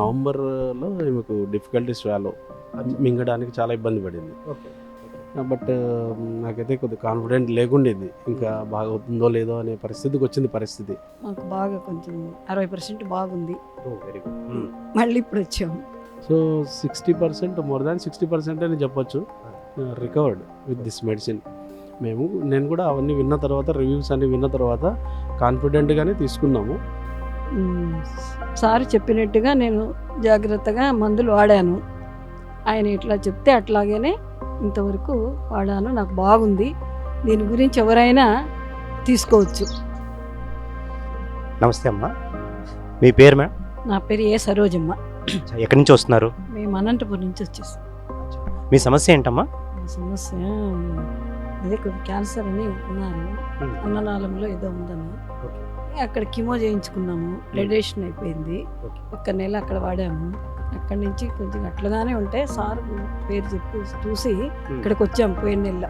నవంబర్లో మీకు difficulties swallow మింగడానికి చాలా ఇబ్బంది పడింది. ఓకే బట్ నాకైతే కొద్దిగా కాన్ఫిడెంట్ లేకుండేది. ఇంకా బాగా అవుతుందో లేదో అనే పరిస్థితికి వచ్చింది పరిస్థితి. మాకు బాగా కొంచెం అరవై పర్సెంట్ బాగుంది. వెరీ గుడ్ మళ్ళీ ఇప్పుడు వచ్చాము so sixty percent more than sixty percent అని చెప్పొచ్చు. రికవర్డ్ విత్ దిస్ మెడిసిన్ మేము నేను కూడా అవన్నీ విన్న తర్వాత రివ్యూస్ అన్ని విన్న తర్వాత కాన్ఫిడెంట్గానే తీసుకున్నాము. సార్ చెప్పినట్టుగా నేను జాగ్రత్తగా మందులు వాడాను. ఆయన ఇట్లా చెప్తే అట్లాగనే ఇంతవరకు వాడాను. నాకు బాగుంది. దీని గురించి ఎవరైనా తీసుకోవచ్చు. నమస్తే అమ్మా. మీ పేరు మేడం నా పేరు ఏ సరోజమ్మ. ఎక్కడి నుంచి వస్తున్నారు? మేము అనంతపురం నుంచి వచ్చేసాం. మీ సమస్య ఏంటమ్మా? సమస్య అదే క్యాన్సర్ అని ఉన్నారు అన్ననాళంలో ఏదో ఉందని. అక్కడ కిమో చేయించుకున్నాము. రేడియేషన్ అయిపోయింది. Okay. ఒక్క నెల అక్కడ వాడాము. అక్కడి నుంచి కొంచెం అట్లుగానే ఉంటే సార్ పేరు చెప్పి చూసి ఇక్కడికి వచ్చాము పోయిన నెల.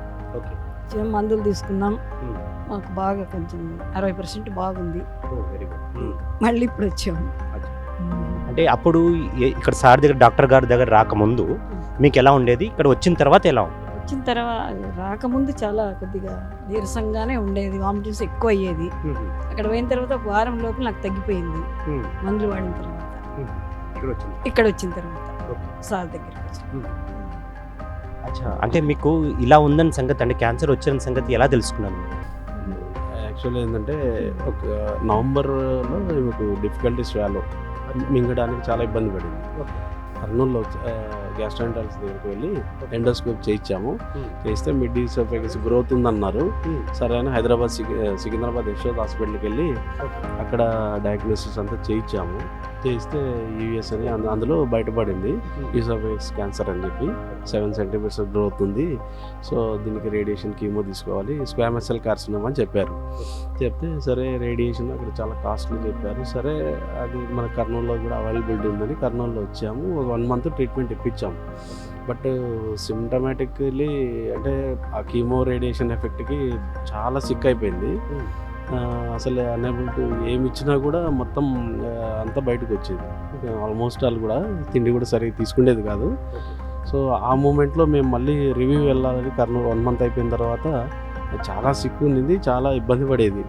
మందులు తీసుకున్నాం. Hmm. మాకు బాగా కొంచెం అరవై పర్సెంట్ బాగుంది. గుడ్ మళ్ళీ ఇప్పుడు వచ్చాము. Hmm. అంటే అప్పుడు ఇక్కడ సార్ దగ్గర డాక్టర్ గారి దగ్గర రాకముందు మీకు ఎలా ఉండేది? ఇక్కడ వచ్చిన తర్వాత ఎలా ఉంది? వచ్చిన తర్వాత రాకముందు చాలా కొద్దిగా నీరసంగానే ఉండేది వామిటింగ్స్ ఎక్కువ అయ్యేది అక్కడ పోయిన తర్వాత ఒక వారం లోపల నాకు తగ్గిపోయింది. మందులు వాడిన తర్వాత. ఇక్కడ వచ్చిన తర్వాత. సార్ దగ్గరికి అచ్చా. అంటే మీకు ఇలా ఉందని సంగతి అంటే క్యాన్సర్ వచ్చిన సంగతి ఎలా తెలుసుకున్నారు? యాక్చువల్లీ ఏంటంటే ఒక నవంబర్లో మీకు డిఫికల్టీస్ స్వాలో మింగడానికి చాలా ఇబ్బంది పడింది. కర్నూలులో గ్యాస్ట్రాంటాలజీ దగ్గరికి వెళ్ళి ఎండోస్కోప్ చేయించాము. చేస్తే మిడ్ ఈసోఫెగస్ గ్రోత్ ఉందన్నారు. సరే అని హైదరాబాద్ సికి- సికింద్రాబాద్ యశోద్ హాస్పిటల్కి వెళ్ళి అక్కడ డయాగ్నోసిస్ అంతా చేయించాము. చేయిస్తే యూఎస్ అని అందు- అందులో బయటపడింది. ఈసోఫెగస్ క్యాన్సర్ అని చెప్పి సెవెన్ సెంటీమీటర్స్ గ్రోత్ ఉంది. సో దీనికి రేడియేషన్ కీమో తీసుకోవాలి. స్క్వామస్ సెల్ కార్సినోమా అని చెప్పారు. చెప్తే సరే రేడియేషన్ అక్కడ చాలా కాస్ట్లీ చెప్పారు. సరే అది మన కర్నూలులో కూడా అవైలబిలిటీ ఉందని కర్నూలులో వచ్చాము. వన్ మంత్ ట్రీట్మెంట్ ఇప్పించాము బట్ సిమ్టమాటిక్లీ అంటే ఆ కీమో రేడియేషన్ ఎఫెక్ట్కి చాలా సిక్ అయిపోయింది. ఆ, అసలు అనేబుల్ టు ఏమి ఇచ్చినా కూడా మొత్తం అంతా బయటకు వచ్చేది. ఆల్మోస్ట్ వాళ్ళు కూడా తిండి కూడా సరిగ్గా తీసుకునేది కాదు. సో ఆ మూమెంట్లో మేము మళ్ళీ రివ్యూ వెళ్ళాలని కర్నూలు వన్ మంత్ అయిపోయిన తర్వాత చాలా సిక్ ఉంది చాలా ఇబ్బంది పడేది.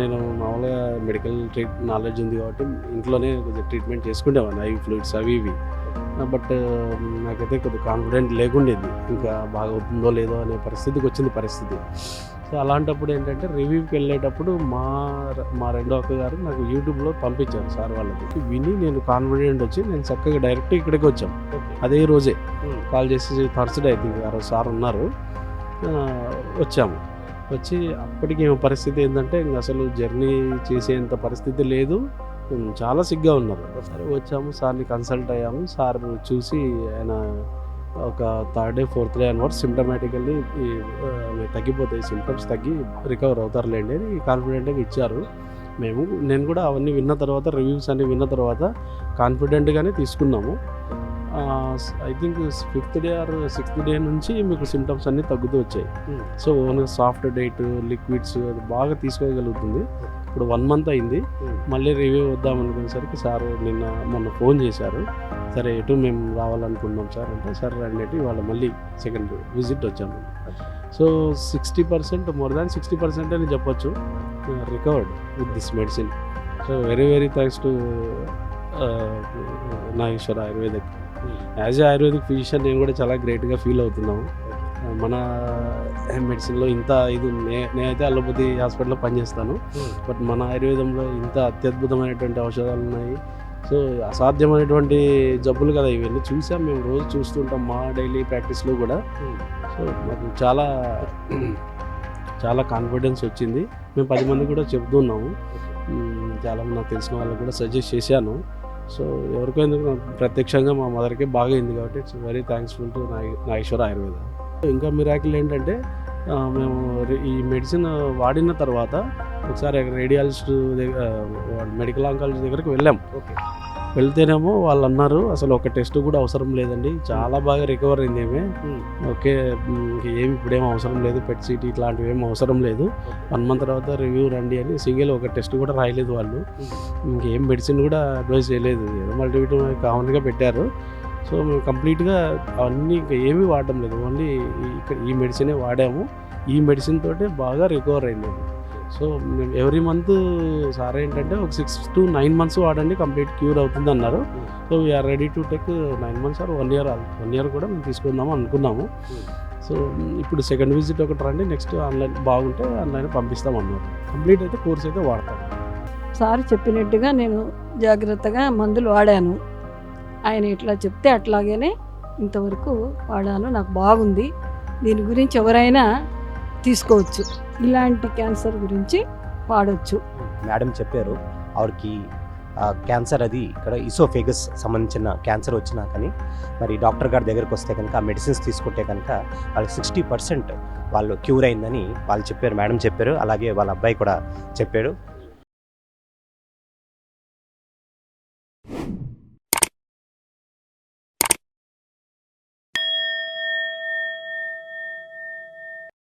నేను మామూలుగా మెడికల్ ట్రీట్ నాలెడ్జ్ ఉంది కాబట్టి ఇంట్లోనే కొద్దిగా ట్రీట్మెంట్ చేసుకునేవాడిని ఐ ఫ్లూయిడ్స్ అవి ఇవి. బట్ నాకైతే కొద్దిగా కాన్ఫిడెంట్ లేకుండేది ఇంకా బాగా అవుతుందో లేదో అనే పరిస్థితికి వచ్చింది పరిస్థితి. సో అలాంటప్పుడు ఏంటంటే రివ్యూకి వెళ్ళేటప్పుడు మా మా రెండో అక్క గారు నాకు యూట్యూబ్లో పంపించారు సార్ వాళ్ళకి. విని నేను కాన్ఫిడెంట్ వచ్చి నేను చక్కగా డైరెక్ట్ ఇక్కడికి వచ్చాం. అదే రోజే కాల్ చేసి థర్స్డే అయితే ఆ రోజు సార్ ఉన్నారు. వచ్చాము. వచ్చి అప్పటికి పరిస్థితి ఏంటంటే ఇంక అసలు జర్నీ చేసేంత పరిస్థితి లేదు. చాలా సిగ్గా ఉన్నారు. సరే వచ్చాము. సార్ని కన్సల్ట్ అయ్యాము. సార్ చూసి ఆయన ఒక థర్డ్ డే ఫోర్త్ డే అనమాట సిమ్టమేటికల్లీ తగ్గిపోతాయి. సిమ్టమ్స్ తగ్గి రికవర్ అవుతారులేండి అని కాన్ఫిడెంట్గా ఇచ్చారు. మేము నేను కూడా అవన్నీ విన్న తర్వాత రివ్యూస్ అన్ని విన్న తర్వాత కాన్ఫిడెంట్గానే తీసుకున్నాము. I think fifth day or sixth day నుంచి మీకు సిమ్టమ్స్ అన్నీ తగ్గుతూ వచ్చాయి. సో సాఫ్ట్ డైట్ లిక్విడ్స్ బాగా తీసుకోగలుగుతుంది. ఇప్పుడు వన్ మంత్ అయింది. మళ్ళీ రివ్యూ వద్దాం అనుకునేసరికి సార్ నిన్న మొన్న ఫోన్ చేశారు. సరే ఎటు మేము రావాలనుకున్నాం సార్ అంటే సరే రండి ఇవాళ మళ్ళీ సెకండ్ విజిట్ వచ్చాము so sixty percent more than sixty percent అని చెప్పొచ్చు. Recovered with this medicine so very very thanks to Nageswara ayurvedic as a ayurvedic physician నేను కూడా చాలా గ్రేట్గా ఫీల్ అవుతున్నాము మన మెడిసిన్లో ఇంత ఇది నే- నేనైతే అలోపతి హాస్పిటల్లో పనిచేస్తాను బట్ మన ఆయుర్వేదంలో ఇంత అత్యద్భుతమైనటువంటి ఔషధాలు ఉన్నాయి. సో అసాధ్యమైనటువంటి జబ్బులు కదా ఇవన్నీ చూసాం మేము రోజు చూస్తుంటాం మా డైలీ ప్రాక్టీస్లో కూడా. సో మాకు చాలా చాలా కాన్ఫిడెన్స్ వచ్చింది. మేము పది మంది కూడా చెప్తున్నాము చాలా నాకు తెలిసిన వాళ్ళకి కూడా సజెస్ట్ చేశాను. సో ఎవరికో ఎందుకు ప్రత్యక్షంగా మా మదర్కి బాగా అయింది కాబట్టి it's very thanksful to Nageswara Ayurveda. ఇంకా మిరాకిల్ ఏంటంటే మేము ఈ మెడిసిన్ వాడిన తర్వాత ఒకసారి రేడియాలజిస్ట్ దగ్గర మెడికల్ ఆంకాలజీ దగ్గరికి వెళ్ళాం. ఓకే. వెళ్తేనేమో వాళ్ళు అన్నారు అసలు ఒక టెస్ట్ కూడా అవసరం లేదండి చాలా బాగా రికవర్ అయింది ఏమే. ఓకే ఏమి ఇప్పుడేం అవసరం లేదు పెట్ సిటీ ఇట్లాంటివి ఏం అవసరం లేదు. వన్ మంత్ తర్వాత రివ్యూ రండి అని సింగిల్ ఒక టెస్ట్ కూడా రాయలేదు వాళ్ళు. ఇంకేం మెడిసిన్ కూడా అడ్వైస్ చేయలేదు. ఏదో మల్టీవిటమిన్ కామన్గా పెట్టారు. సో మేము కంప్లీట్గా అవన్నీ ఇంకా ఏమీ వాడడం లేదు. ఓన్లీ ఇక్కడ ఈ మెడిసినే వాడాము. ఈ మెడిసిన్ తోటే బాగా రికవర్ అయింది సో మేము ఎవ్రీ మంత్ సార్ ఏంటంటే ఒక సిక్స్ టు నైన్ మంత్స్ వాడండి కంప్లీట్ క్యూర్ అవుతుంది అన్నారు. So we are ready to take nine months or one year one year కూడా మేము తీసుకుందాము అనుకున్నాము. సో ఇప్పుడు సెకండ్ విజిట్ ఒకటి రండి నెక్స్ట్ ఆన్లైన్ బాగుంటే ఆన్లైన్ పంపిస్తాం అన్నారు. కంప్లీట్ అయితే కోర్స్ అయితే వాడతాం. సార్ చెప్పినట్టుగా నేను జాగ్రత్తగా మందులు వాడాను. ఆయన ఇట్లా చెప్తే అట్లాగనే ఇంతవరకు వాడాను నాకు బాగుంది. దీని గురించి ఎవరైనా తీసుకోవచ్చు. ఇలాంటి క్యాన్సర్ గురించి వాడవచ్చు మేడం చెప్పారు ఆవిడకి ఆ, క్యాన్సర్ అది ఇక్కడ ఇసోఫేగస్ సంబంధించిన క్యాన్సర్ వచ్చినా కానీ మరి డాక్టర్ గారి దగ్గరికి వస్తే కనుక ఆ మెడిసిన్స్ తీసుకుంటే కనుక వాళ్ళకి సిక్స్టీ పర్సెంట్ వాళ్ళు క్యూర్ అయిందని వాళ్ళు చెప్పారు మేడం చెప్పారు అలాగే వాళ్ళ అబ్బాయి కూడా చెప్పాడు.